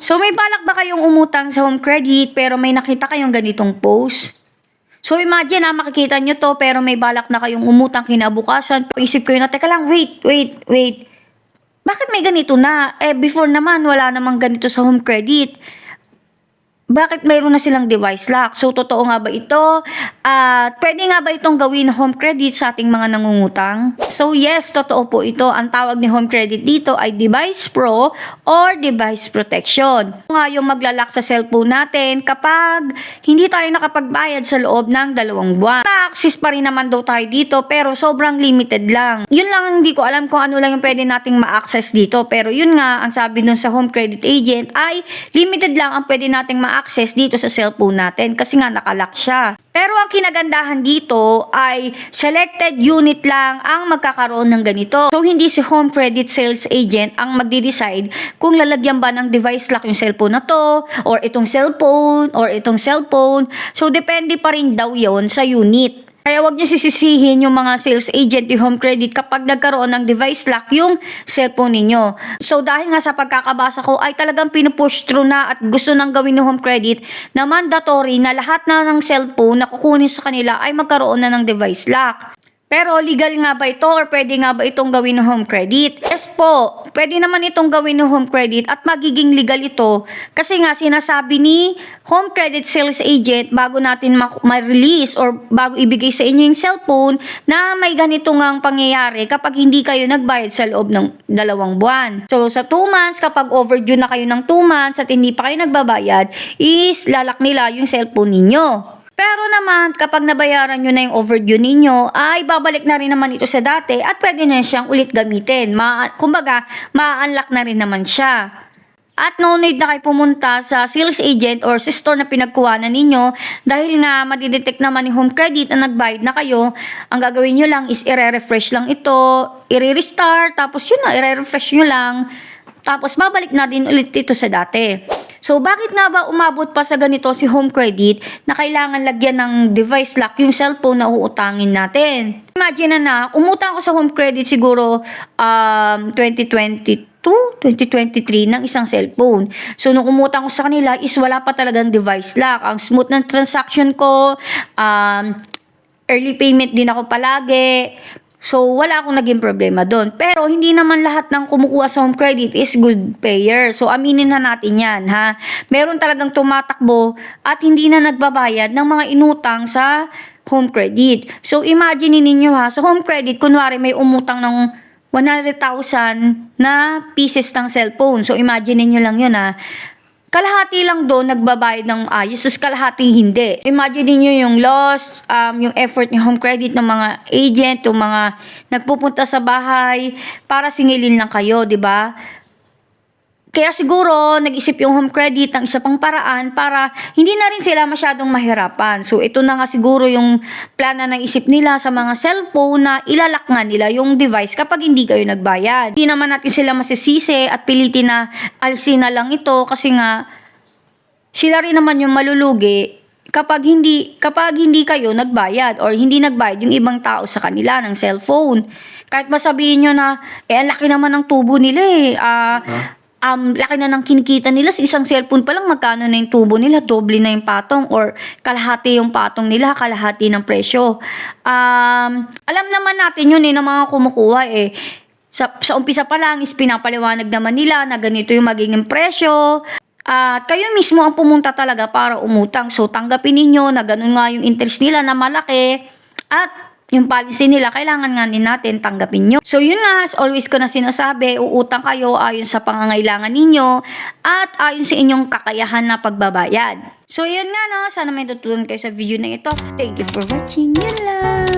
So may balak ba kayong umutang sa home credit pero may nakita kayong ganitong post? So imagine na makikita nyo to pero may balak na kayong umutang kinabukasan. Isip ko yun na, teka lang, wait, wait, wait. Bakit may ganito na? Eh before naman wala namang ganito sa home credit. Bakit mayroon na silang device lock? So, totoo nga ba ito? At pwede nga ba itong gawin home credit sa ating mga nangungutang? So, yes, totoo po ito. Ang tawag ni home credit dito ay device pro or device protection. Nga yung maglalak sa cellphone natin kapag hindi tayo nakapagbayad sa loob ng dalawang buwan. Ma-access pa rin naman daw tayo dito pero sobrang limited lang. Yun lang ang hindi ko alam kung ano lang yung pwede nating ma-access dito. Pero yun nga, ang sabi nun sa home credit agent ay limited lang ang pwede nating ma-access dito sa cellphone natin kasi nga nakalock siya. Pero ang kinagandahan dito ay selected unit lang ang magkakaroon ng ganito. So hindi si home credit sales agent ang magde-decide kung lalagyan ba ng device lock yung cellphone na to or itong cellphone or itong cellphone. So depende pa rin daw yon sa unit. Kaya wag niyo sisisihin yung mga sales agent yung home credit kapag nagkaroon ng device lock yung cellphone ninyo. So dahil nga sa pagkakabasa ko ay talagang pinupush through na at gusto nang gawin ng home credit na mandatory na lahat na ng cellphone na kukunin sa kanila ay magkaroon na ng device lock. Pero legal nga ba ito or pwede nga ba itong gawin ng home credit? Yes po, pwede naman itong gawin ng home credit at magiging legal ito kasi nga sinasabi ni home credit sales agent bago natin ma- ma-release or bago ibigay sa inyo yung cellphone na may ganito ngang pangyayari kapag hindi kayo nagbayad sa loob ng dalawang buwan. So sa 2 months, kapag overdue na kayo ng 2 months at hindi pa kayo nagbabayad, is lalak nila yung cellphone ninyo. Pero naman, kapag nabayaran nyo na yung overdue ninyo, ay babalik na rin naman ito sa dati at pwede na siyang ulit gamitin. Ma kumbaga, ma-unlock na rin naman siya. At no need na kayo pumunta sa sales agent or sa store na pinagkuhanan ninyo dahil nga madidetect naman ni home credit na nagbayad na kayo. Ang gagawin nyo lang is i-refresh lang ito, i-restart, tapos yun na, i-refresh nyo lang. Tapos babalik na din ulit ito sa dati. So, bakit nga ba umabot pa sa ganito si home credit na kailangan lagyan ng device lock yung cellphone na uutangin natin? Imagine na na, umutang ako sa home credit siguro um, 2022, 2023 ng isang cellphone. So, nung umutang ko sa kanila is wala pa talagang device lock. Ang smooth ng transaction ko, um, early payment din ako palagi. So, wala akong naging problema doon. Pero, hindi naman lahat ng kumukuha sa home credit is good payer. So, aminin na natin yan, ha? Meron talagang tumatakbo at hindi na nagbabayad ng mga inutang sa home credit. So, imagine ninyo ha, sa home credit, kunwari may umutang ng 100,000 na pieces ng cellphone. So, imagine ninyo lang yun ha. Kalahati lang doon nagbabayad ng ayos, tapos kalahati hindi. Imagine niyo yung loss, um, yung effort ng home credit ng mga agent, yung mga nagpupunta sa bahay para singilin lang kayo, di ba? Kaya siguro, nag-isip yung home credit ng isa pang paraan para hindi na rin sila masyadong mahirapan. So, ito na nga siguro yung plana ng isip nila sa mga cellphone na ilalak nga nila yung device kapag hindi kayo nagbayad. Hindi naman natin sila masisisi at pilitin na alisin na lang ito kasi nga sila rin naman yung malulugi kapag hindi kapag hindi kayo nagbayad or hindi nagbayad yung ibang tao sa kanila ng cellphone. Kahit masabihin nyo na, eh, ang laki naman ng tubo nila eh. Ah, um, laki na ng kinikita nila sa isang cellphone pa lang magkano na yung tubo nila, doble na yung patong or kalahati yung patong nila, kalahati ng presyo. Um, alam naman natin yun eh, ng mga kumukuha eh. Sa, sa umpisa pa lang is pinapaliwanag naman nila na ganito yung magiging presyo. At kayo mismo ang pumunta talaga para umutang. So tanggapin ninyo na ganun nga yung interest nila na malaki. At yung policy nila, kailangan nga din natin tanggapin nyo. So yun nga, as always ko na sinasabi, uutang kayo ayon sa pangangailangan ninyo at ayon sa inyong kakayahan na pagbabayad. So yun nga no, sana may tutunan kayo sa video na ito. Thank you for watching. Yun lang.